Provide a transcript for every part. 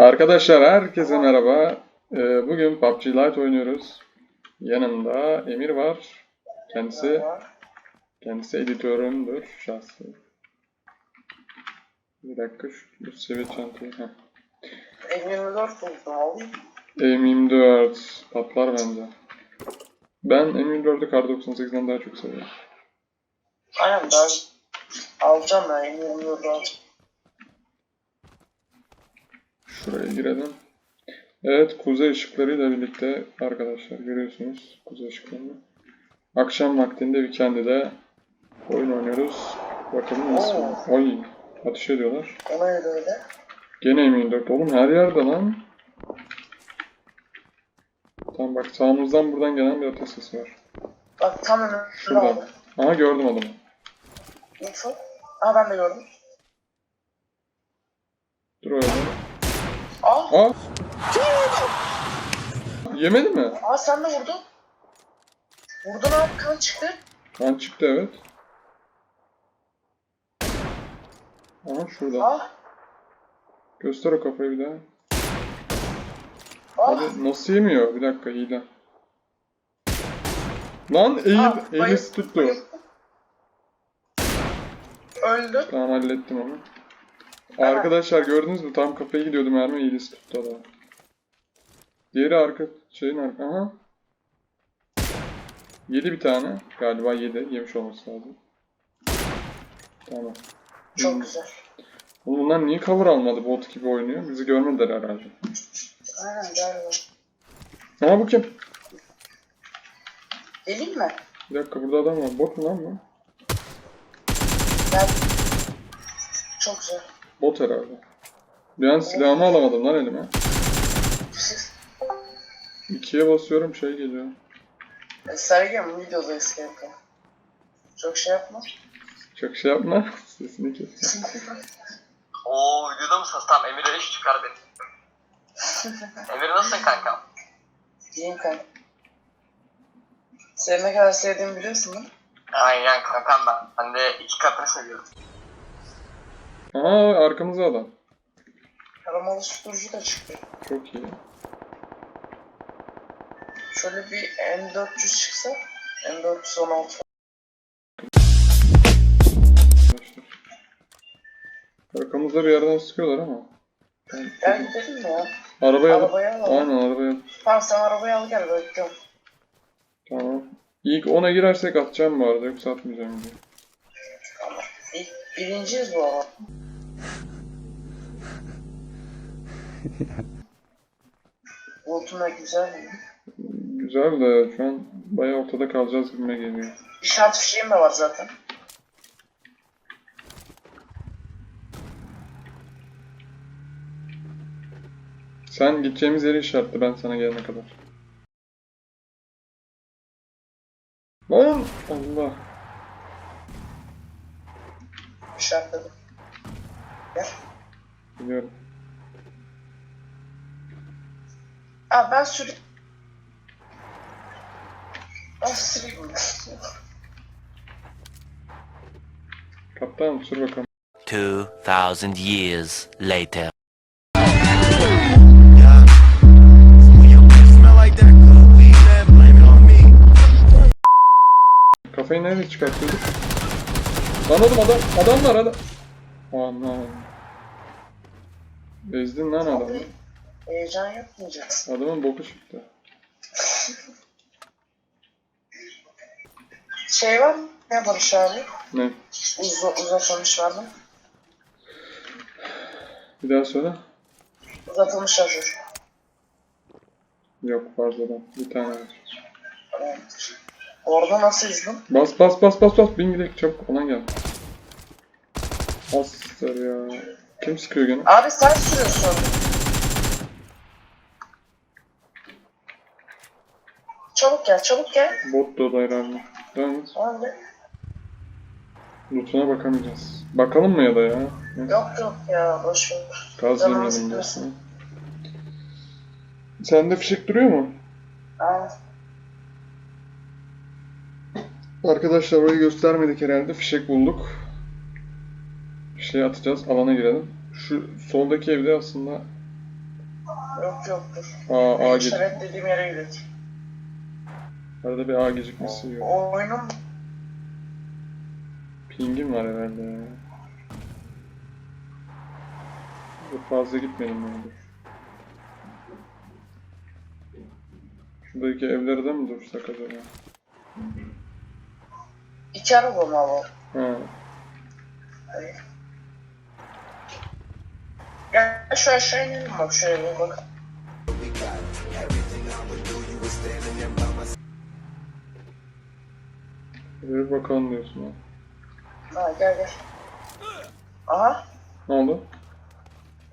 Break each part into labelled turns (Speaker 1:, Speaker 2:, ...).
Speaker 1: Arkadaşlar herkese merhaba. Ee, bugün PUBG Lite oynuyoruz. Yanımda Emir var. Kendisi kendisi editörümdür şahsi. Bir dakika şu seviye çantayı. Heh.
Speaker 2: M24 buldum alayım.
Speaker 1: M24 patlar bence. Ben M24'ü Kar 98'den daha çok seviyorum.
Speaker 2: Aynen ben alacağım ben M24 alacağım.
Speaker 1: Şuraya girelim. Evet kuzey ışıklarıyla birlikte arkadaşlar görüyorsunuz kuzey ışıklarını. Akşam vaktinde Weekend'de oyun oynuyoruz. Bakalım nasıl. Ay ateş ediyorlar.
Speaker 2: Ona öyle.
Speaker 1: Gene M24 oğlum her yerde lan. Tamam bak sağımızdan buradan gelen bir ateş sesi var.
Speaker 2: Bak tam önümde
Speaker 1: Şurada.
Speaker 2: abi.
Speaker 1: Aha gördüm adamı.
Speaker 2: Info. Aa ben de gördüm.
Speaker 1: Dur öyle.
Speaker 2: Aa!
Speaker 1: Yemedi mi?
Speaker 2: aa sen de vurdun. Vurdun abi kan çıktı.
Speaker 1: Kan çıktı evet. Aha şurada.
Speaker 2: Aa,
Speaker 1: Göster o kafayı bir daha.
Speaker 2: aa.
Speaker 1: Abi nasıl yemiyor? Bir dakika hile. Lan eğil,
Speaker 2: Aa,
Speaker 1: eğil
Speaker 2: bayıl-
Speaker 1: tuttu.
Speaker 2: Öldü.
Speaker 1: Tamam hallettim onu. Arkadaşlar gördünüz mü? Tam kafaya gidiyordu mermi eğilisi tuttu adam. Diğeri arka şeyin arka. Aha. Yedi bir tane. Galiba yedi. Yemiş olması lazım. Tamam.
Speaker 2: Çok
Speaker 1: Hmm.
Speaker 2: güzel.
Speaker 1: Oğlum bunlar niye cover almadı bot gibi oynuyor? Bizi görmediler herhalde.
Speaker 2: Aynen galiba.
Speaker 1: Ama bu kim?
Speaker 2: Geleyim mi?
Speaker 1: Bir dakika burada adam var. Bot mu lan bu?
Speaker 2: Çok güzel.
Speaker 1: Bot herhalde. Bir an silahımı alamadım lan elime. İkiye basıyorum şey geliyor.
Speaker 2: E, Sergen videoda eski yapıyor. Çok şey yapma.
Speaker 1: Çok şey yapma. Sesini kes.
Speaker 3: Oo videoda mısınız? Tamam Emir iş çıkar beni. Emir nasılsın kankam?
Speaker 2: Diyeyim kanka. Seni ne kadar sevdiğimi biliyorsun değil mi?
Speaker 3: Aynen kankam ben. Ben de iki katını seviyorum.
Speaker 1: Aha arkamızda adam.
Speaker 2: Aramalı susturucu da çıktı.
Speaker 1: Çok iyi.
Speaker 2: Şöyle bir M400 çıksa M416
Speaker 1: Arkadaşlar. Arkamızda bir yerden sıkıyorlar ama. Ben-
Speaker 2: Gel gidelim mi ya?
Speaker 1: Arabaya al.
Speaker 2: Arabaya.
Speaker 1: Aynen arabaya al.
Speaker 2: Tamam sen arabayı al gel bekliyorum.
Speaker 1: Tamam. İlk ona girersek atacağım bu arada yoksa atmayacağım diye.
Speaker 2: Tamam. İlk, birinciyiz bu arada. Voltuna güzel mi?
Speaker 1: Güzel de şu an bayağı ortada kalacağız gibime geliyor.
Speaker 2: İşaret fişeğim de var zaten.
Speaker 1: Sen gideceğimiz yeri işaretle ben sana gelene kadar. Lan Allah.
Speaker 2: İşaretledim. Gel.
Speaker 1: Biliyorum.
Speaker 2: Aa ben süreyim. Ben süreyim.
Speaker 1: Kaptan sür bakalım.
Speaker 4: 2,000 years later.
Speaker 1: Kafayı nereye çıkartıyorduk? Lan oğlum adam, adam var adam. Aman. Ezdin lan adamı.
Speaker 2: Heyecan yapmayacaksın.
Speaker 1: Adamın boku çıktı.
Speaker 2: Şey var mı? Ne Barış abi?
Speaker 1: Ne?
Speaker 2: Uz uzatılmış var mı?
Speaker 1: Bir daha söyle.
Speaker 2: Uzatılmış şarjör.
Speaker 1: Yok fazladan. Bir tane var.
Speaker 2: Evet. Orada nasıl izdin?
Speaker 1: Bas bas bas bas bas. Bin gidelim çabuk. Olan gel. Astır ya. Kim sıkıyor gene?
Speaker 2: Abi sen sürüyorsun. Çabuk gel, çabuk gel.
Speaker 1: Bot da oda herhalde. Devam et.
Speaker 2: Abi,
Speaker 1: Lootuna bakamayacağız. Bakalım mı ya da ya? Neyse.
Speaker 2: yok yok ya, boş ver.
Speaker 1: Gaz
Speaker 2: Canım
Speaker 1: yemeyelim
Speaker 2: sıkıyorsun.
Speaker 1: diyorsun. Sende fişek duruyor mu?
Speaker 2: Aa,
Speaker 1: Arkadaşlar orayı göstermedik herhalde. Fişek bulduk. Fişeği atacağız. Alana girelim. Şu soldaki evde aslında
Speaker 2: Yok yoktur.
Speaker 1: Aa A gecik.
Speaker 2: İşaret dediğim yere gidiyor.
Speaker 1: Arada bir A gecikmesi yiyor.
Speaker 2: O oyunun
Speaker 1: Pingim var herhalde ya. Çok fazla gitmedim ben. Şuradaki evlere de mi dursak acaba?
Speaker 2: İki araba mı abi?
Speaker 1: Ha.
Speaker 2: Hayır. Gel şu aşağı inelim bak şöyle bir bak.
Speaker 1: Bir bakalım diyorsun ha.
Speaker 2: Ha gel gel. Aha.
Speaker 1: Ne oldu?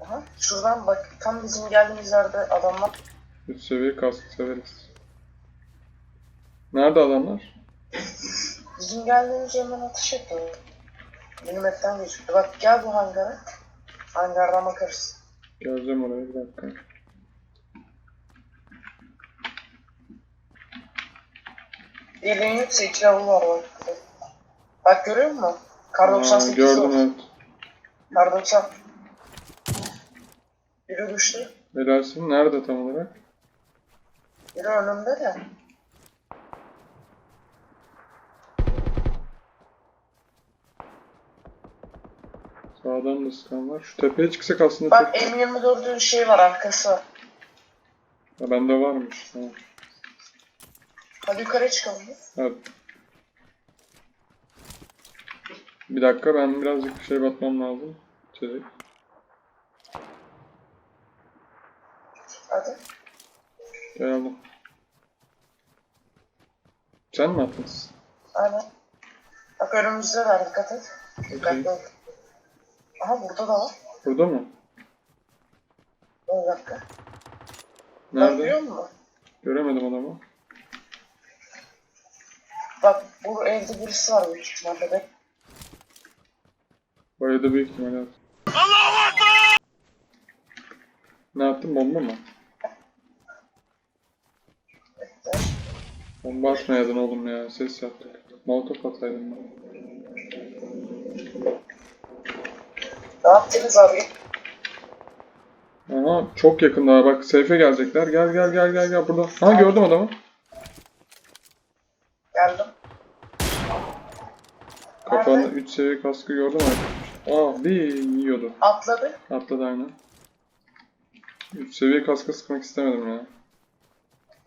Speaker 2: Aha. Şuradan bak tam bizim geldiğimiz yerde adamlar
Speaker 1: Üst seviye kask severiz. Nerede adamlar?
Speaker 2: bizim geldiğimiz yerden atış etti. Benim etten gözüktü. Bak gel bu hangara. Hangardan bakarız.
Speaker 1: Geleceğim oraya bir dakika.
Speaker 2: Elin yoksa iki level var bak. Bak görüyor musun? Kar
Speaker 1: Aa,
Speaker 2: 98
Speaker 1: gördüm
Speaker 2: var.
Speaker 1: evet.
Speaker 2: Kar 90. Biri düştü.
Speaker 1: Helalsin. Nerede tam olarak?
Speaker 2: Biri önümde de.
Speaker 1: Sağdan da sıkan var. Şu tepeye çıksak aslında
Speaker 2: Bak
Speaker 1: çok...
Speaker 2: M24'ün şey var arkası.
Speaker 1: Ha, bende varmış. Tamam.
Speaker 2: Hadi yukarı çıkalım.
Speaker 1: Hadi. Bir dakika ben birazcık bir şey batmam lazım. İçecek.
Speaker 2: Hadi.
Speaker 1: Gel aldım. Sen mi attın?
Speaker 2: Aynen. Bak önümüzde var dikkat et. Dikkatli ol. Aha burada da var.
Speaker 1: Burada mı?
Speaker 2: Bir dakika.
Speaker 1: Nerede?
Speaker 2: görüyor musun?
Speaker 1: Göremedim adamı.
Speaker 2: Bak bu evde birisi var büyük ihtimalle de.
Speaker 1: Bayada büyük ihtimalle attı. Ne yaptın? Bomba mı?
Speaker 2: Bekle.
Speaker 1: Bomba atmayaydın oğlum ya. Ses yaptık. Molotof ataydın ben.
Speaker 2: Ne yaptınız abi?
Speaker 1: Aha çok yakın daha bak seyfe gelecekler. Gel gel gel gel gel burada. Ha gördüm adamı.
Speaker 2: Geldim.
Speaker 1: Kafanda
Speaker 2: Nerede?
Speaker 1: 3 seviye kaskı gördüm artık. Aa bir yiyordu.
Speaker 2: Atladı.
Speaker 1: Atladı aynen. 3 seviye kaska sıkmak istemedim ya.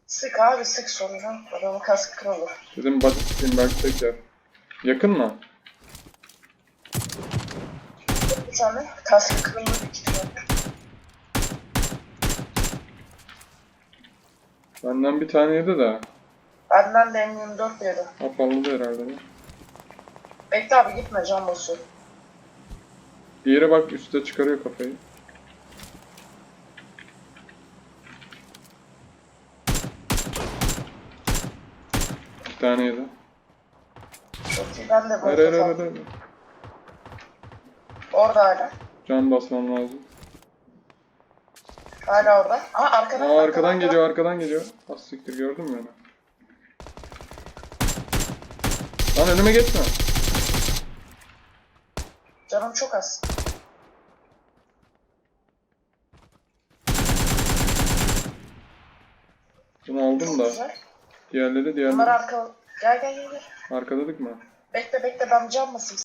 Speaker 2: Sık abi sık sonra. Adamın kaskı kırılır.
Speaker 1: Dedim body sıkayım belki tek yer. Yakın mı?
Speaker 2: Bir tane kırılır büyük ihtimalle.
Speaker 1: Benden bir tane yedi de.
Speaker 2: Benden de M24 yedim.
Speaker 1: Apalladı herhalde. bu.
Speaker 2: Bekle abi gitme can basıyor.
Speaker 1: Diğeri bak üstte çıkarıyor kafayı. Bir tane yedi.
Speaker 2: Çok iyi ben de
Speaker 1: Hayır hayır
Speaker 2: burada
Speaker 1: hayır.
Speaker 2: kaldım.
Speaker 1: hayır.
Speaker 2: Orada hala.
Speaker 1: Can basmam lazım.
Speaker 2: Hala orada. Aha arkadan.
Speaker 1: Aa arkadan geliyor arkadan geliyor. Az siktir gördün mü onu? Lan önüme geçme.
Speaker 2: Canım çok az.
Speaker 1: Bunu aldım da.
Speaker 2: Güzel.
Speaker 1: Diğerleri
Speaker 2: Bunlar
Speaker 1: diğerleri.
Speaker 2: arka. Gel gel gel. gel.
Speaker 1: Arkadadık mı?
Speaker 2: Bekle bekle ben can basayım.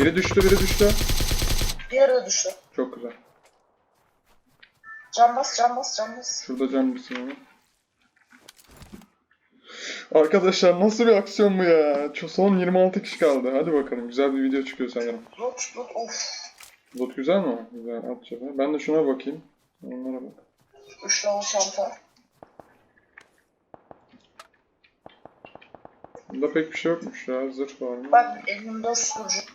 Speaker 1: Biri düştü biri düştü.
Speaker 2: Diğeri de düştü.
Speaker 1: Çok güzel.
Speaker 2: Can bas can bas can bas.
Speaker 1: Şurada can bitsin ama. Arkadaşlar nasıl bir aksiyon bu ya? Son 26 kişi kaldı. Hadi bakalım. Güzel bir video çıkıyor sanırım.
Speaker 2: Loot loot of.
Speaker 1: Bot güzel mi? Güzel. At cebe. Ben de şuna bakayım. Onlara bak.
Speaker 2: 3 level çanta.
Speaker 1: Bunda pek bir şey yokmuş ya. Zırh var mı?
Speaker 2: Bak elimde susturucu.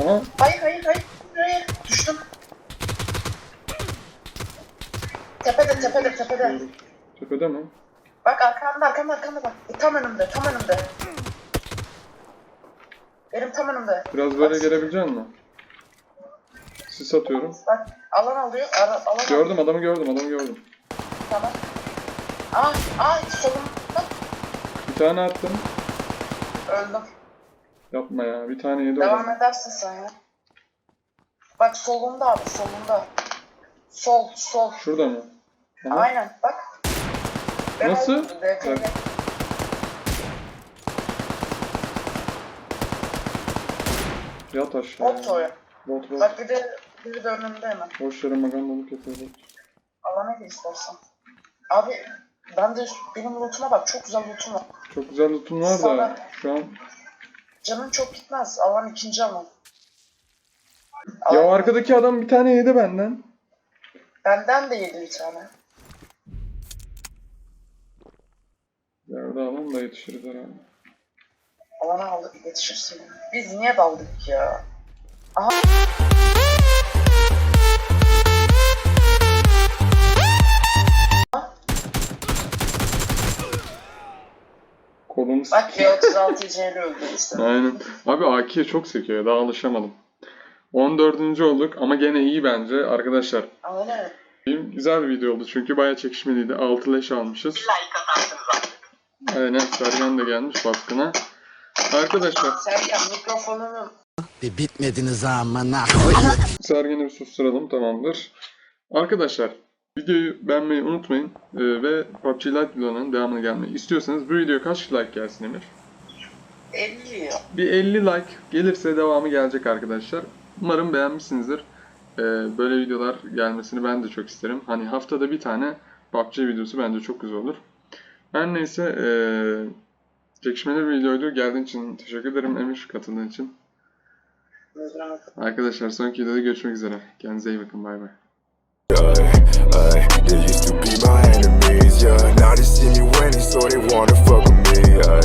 Speaker 1: Aha.
Speaker 2: Hayır hayır hayır. Hayır. Düştüm. Tepede tepede tepede.
Speaker 1: Tepede mi?
Speaker 2: Bak arkamda arkamda arkamda bak. Tam önümde tam önümde. Benim tam önümde.
Speaker 1: Biraz böyle gelebilecek misin? Sis atıyorum.
Speaker 2: Bak alan alıyor. Ara, alan alıyor.
Speaker 1: Gördüm adamı gördüm adamı gördüm.
Speaker 2: Tamam. Aa, aa solumda
Speaker 1: Bir tane attım.
Speaker 2: öldüm.
Speaker 1: Yapma ya. Bir tane yedi
Speaker 2: Devam
Speaker 1: olan.
Speaker 2: edersin sen ya. Bak solunda abi solunda. Sol sol.
Speaker 1: Şurada mı? Aha.
Speaker 2: Aynen bak. Ben
Speaker 1: Nasıl?
Speaker 2: öldürdüm, DP'yle.
Speaker 1: Bak. Yat aşağı.
Speaker 2: Bot o ya.
Speaker 1: Bot bot.
Speaker 2: Bak bir de biri de önümde hemen.
Speaker 1: Boş yere magandalık yapıyor bot.
Speaker 2: Alana gir istersen. Abi ben de benim lootuma bak çok güzel lootum var.
Speaker 1: Çok güzel lootun var da
Speaker 2: Sana-
Speaker 1: şu an.
Speaker 2: Canın çok gitmez. Alan ikinci alan.
Speaker 1: Ya o arkadaki adam bir tane yedi benden.
Speaker 2: Benden de yedi bir tane.
Speaker 1: Yerde alan da yetişiriz herhalde.
Speaker 2: Alana aldık yetişirsin. Biz niye daldık ya?
Speaker 1: Kolunu s-
Speaker 2: Bak ya 36 CL öldü işte.
Speaker 1: Aynen. Abi AK'ye çok sekiyor. Daha alışamadım. 14. olduk ama gene iyi bence. Arkadaşlar
Speaker 2: ne?
Speaker 1: güzel bir video oldu çünkü bayağı çekişmeliydi. 6 leş almışız.
Speaker 3: Bir like atarsınız artık.
Speaker 1: Aynen Sergen de gelmiş baskına. Arkadaşlar
Speaker 2: Sergen mikrofonunu
Speaker 5: Bir bitmediniz amına
Speaker 1: Sergen'i bir susturalım tamamdır. Arkadaşlar videoyu beğenmeyi unutmayın Ee, ve PUBG Lite videolarının devamını gelmeyi istiyorsanız bu video kaç like gelsin Emir?
Speaker 2: 50 ya.
Speaker 1: Bir 50 like gelirse devamı gelecek arkadaşlar. Umarım beğenmişsinizdir. Ee, böyle videolar gelmesini ben de çok isterim. Hani haftada bir tane PUBG videosu bence çok güzel olur. Her neyse ee, çekişmeli bir videoydu. Geldiğin için teşekkür ederim Emir katıldığın için. Arkadaşlar sonraki videoda görüşmek üzere. Kendinize iyi bakın. Bay bay.
Speaker 6: Yeah, yeah, they used to be my enemies, yeah. Now they see me winning, so they wanna fuck with me, yeah.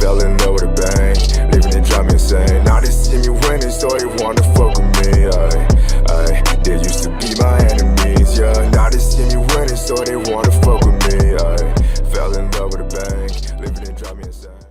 Speaker 6: Fell in love with a bank, living it drive me insane. Now they see me winning, so they wanna fuck with me, yeah. They used to be my enemies, yeah. Now they see me winning, so they wanna fuck with me.